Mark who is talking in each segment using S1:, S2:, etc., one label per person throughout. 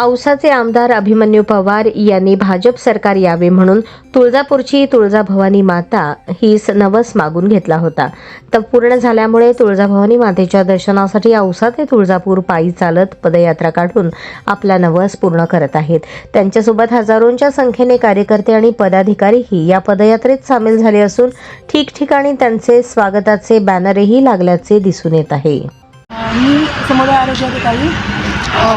S1: औसाचे आमदार अभिमन्यू पवार यांनी भाजप सरकार यावे म्हणून तुळजापूरची तुळजाभवानी माता हीच नवस मागून घेतला होता. तर पूर्ण झाल्यामुळे तुळजाभवानी मातेच्या दर्शनासाठी औसा ते तुळजापूर पायी चालत पदयात्रा काढून आपला नवस पूर्ण करत आहेत. त्यांच्यासोबत हजारोंच्या संख्येने कार्यकर्ते आणि पदाधिकारीही या पदयात्रेत सामील झाले असून ठिकठिकाणी त्यांचे स्वागताचे बॅनरही लागल्याचे दिसून येत आहे.
S2: मी समुदाय आरोग्य अधिकारी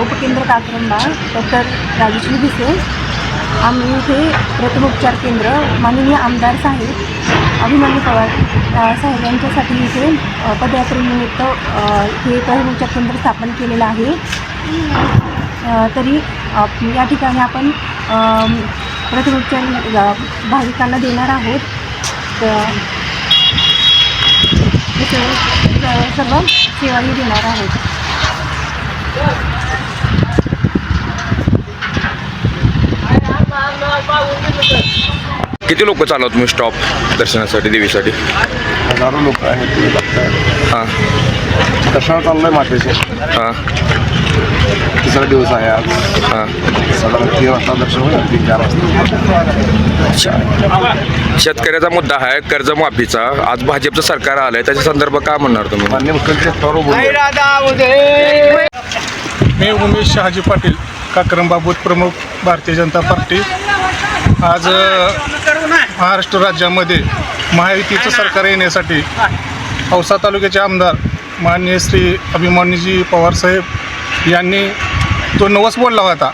S2: उपकेंद्र काक्रंबा डॉक्टर राजश्री भिसे. आम्ही इथे प्रथमोपचार केंद्र माननीय आमदार साहेब अभिमन्यू पवार साहेब यांच्यासाठी इथे पदयात्रेनिमित्त हे प्रथमोपचार केंद्र स्थापन केलेलं आहे. तरी या ठिकाणी आपण प्रथमोपचार भाविकांना देणार आहोत. तर सर्व सेवाही देणार आहोत.
S3: किती लोक चालवत तुम्ही स्टॉप दर्शनासाठी देवीसाठी?
S4: हजारो लोक आहेत
S3: हां.
S4: कशावर चाललंय मातेचे?
S3: हां.
S4: तिसरा दिवस आहे आज.
S3: हां.
S4: साधारण तीन वाजता दर्शन होईल. तीन चार वाजता.
S3: शेतकऱ्याचा मुद्दा आहे कर्जमाफीचा. आज भाजपचं सरकार आलंय. त्याच्या संदर्भात काय म्हणणार तुम्ही?
S4: मान्य मुख्यमंत्री
S5: मी उमेश शहाजी पाटील काक्रंबा बूथ प्रमुख भारतीय जनता पार्टी. आज महाराष्ट्र राज्यामध्ये महायुतीचं सरकार येण्यासाठी औसा तालुक्याचे आमदार माननीय श्री अभिमन्यूजी पवारसाहेब यांनी तो नवस बोलला होता.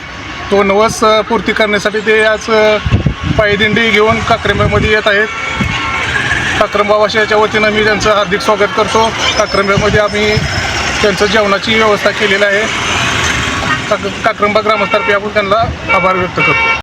S5: तो नवस पूर्ती करण्यासाठी ते आज पायदिंडी घेऊन काक्रंब्यामध्ये येत आहेत. काक्रंबावासियाच्या वतीनं मी त्यांचं हार्दिक स्वागत करतो. काक्रंब्यामध्ये आम्ही त्यांचं जेवणाची व्यवस्था केलेली आहे. काक काक्रंबा ग्रामस्थातर्फे आपण त्यांना आभार व्यक्त करतो.